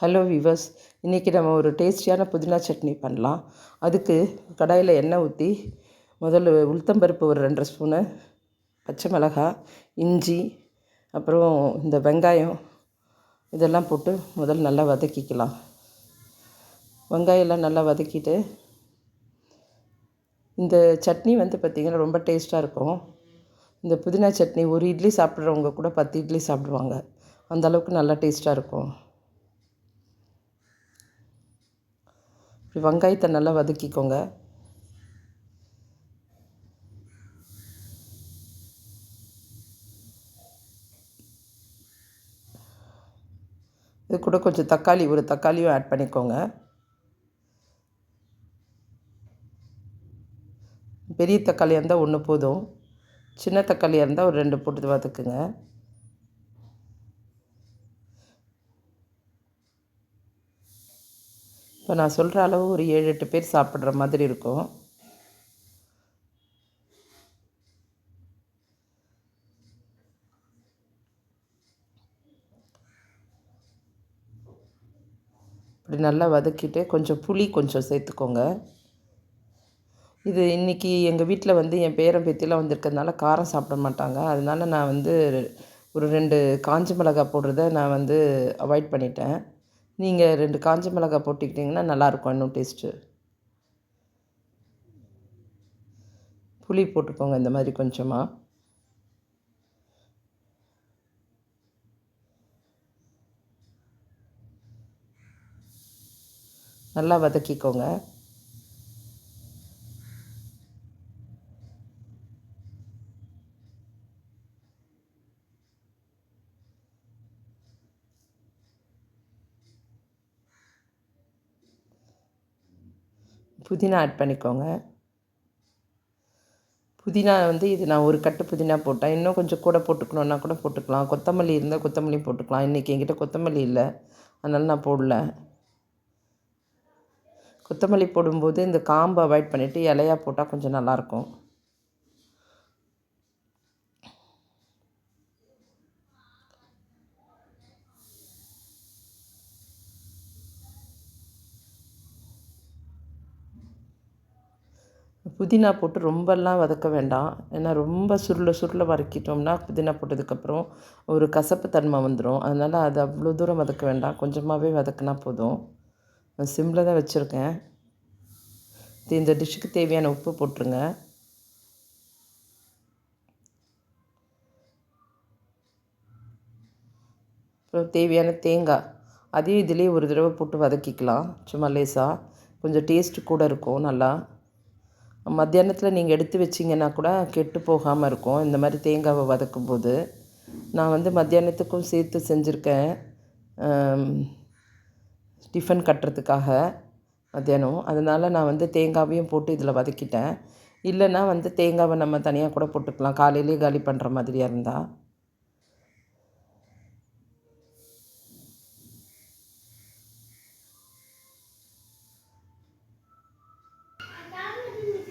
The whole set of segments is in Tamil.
ஹலோ விவர்ஸ் இன்றைக்கி நம்ம ஒரு டேஸ்டியான புதினா சட்னி பண்ணலாம். அதுக்கு கடாயில் எண்ணெய் ஊற்றி முதல்ல உளுத்தம்பருப்பு ஒரு ரெண்டரை ஸ்பூனு பச்சை மிளகாய் இஞ்சி அப்புறம் இந்த வெங்காயம் இதெல்லாம் போட்டு முதல்ல நல்லா வதக்கிக்கலாம். வெங்காயம்லாம் நல்லா வதக்கிட்டு இந்த சட்னி வந்து பார்த்திங்கன்னா ரொம்ப டேஸ்ட்டாக இருக்கும். இந்த புதினா சட்னி ஒரு இட்லி சாப்பிட்றவங்க கூட பத்து இட்லி சாப்பிடுவாங்க. அந்தளவுக்கு நல்லா டேஸ்ட்டாக இருக்கும். வெங்காயத்தை நல்லா வதக்கிக்கோங்க. இது கூட கொஞ்சம் தக்காளி ஒரு தக்காளியும் ஆட் பண்ணிக்கோங்க. பெரிய தக்காளியாக இருந்தால் ஒன்று போதும். சின்ன தக்காளியாக இருந்தால் ஒரு ரெண்டு போட்டு வதக்குங்க. இப்போ நான் சொல்கிற அளவு ஒரு ஏழு எட்டு பேர் சாப்பிட்ற மாதிரி இருக்கும். இப்படி நல்லா வதக்கிட்டு கொஞ்சம் புளி கொஞ்சம் சேர்த்துக்கோங்க. இது இன்றைக்கி எங்கள் வீட்டில் வந்து என் பேரன் பேத்திலாம் வந்திருக்கிறதுனால காரம் சாப்பிட மாட்டாங்க. அதனால நான் வந்து ஒரு ரெண்டு காஞ்ச மிளகாய் போடுறத நான் வந்து அவாய்ட் பண்ணிட்டேன். நீங்கள் ரெண்டு காஞ்ச மிளகாய் போட்டுக்கிட்டிங்கன்னா நல்லாயிருக்கும் இன்னும் டேஸ்ட்டு புளி போட்டுக்கோங்க இந்த மாதிரி கொஞ்சமாக நல்லா வதக்கிக்கோங்க. புதினா ஆட் பண்ணிக்கோங்க. புதினா வந்து இது நான் ஒரு கட்டு புதினா போட்டேன். இன்னும் கொஞ்சம் கூட போட்டுக்கணுன்னா கூட போட்டுக்கலாம். கொத்தமல்லி இருந்தால் கொத்தமல்லி போட்டுக்கலாம். இன்றைக்கி என்கிட்ட கொத்தமல்லி இல்லை. அதனால் நான் போடல. கொத்தமல்லி போடும்போது இந்த காம்பை அவாய்ட் பண்ணிவிட்டு இலையாக போட்டால் கொஞ்சம் நல்லாயிருக்கும் புதினா போட்டு ரொம்பலாம் வதக்க வேண்டாம். ஏன்னா ரொம்ப சுருள சுருள வதக்கிட்டோம்னா புதினா போட்டதுக்கப்புறம் ஒரு கசப்பு தன்மை வந்துடும் அதனால் அது அவ்வளோ தூரம் வதக்க வேண்டாம். கொஞ்சமாகவே வதக்கினா போதும். நான் சிம்மில் தான் வச்சுருக்கேன். இந்த டிஷ்ஷுக்கு தேவையான உப்பு போட்டுருங்க. அப்புறம் தேவையான தேங்காய். அதையும் இதிலே ஒரு தடவை போட்டு வதக்கிக்கலாம். சும்மா லேசாக கொஞ்சம் டேஸ்ட்டு கூட இருக்கும் நல்லா. மத்தியானத்தில் நீங்கள் எடுத்து வச்சிங்கன்னா கூட கெட்டு போகாமல் இருக்கும். இந்த மாதிரி தேங்காவை வதக்கும் போது நான் வந்து மத்தியானத்துக்கும் சேர்த்து செஞ்சுருக்கேன். டிஃபன் கட்டுறதுக்காக மத்தியானம். அதனால் நான் வந்து தேங்காவையும் போட்டு இதில் வதக்கிட்டேன். இல்லைன்னா வந்து தேங்காவை நம்ம தனியாக கூட போட்டுக்கலாம். காலையிலேயே காலி பண்ணுற மாதிரியாக இருந்தால்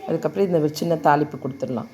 அதுக்கப்புறம் இந்த சின்ன தாளிப்பு கொடுத்துடலாம்.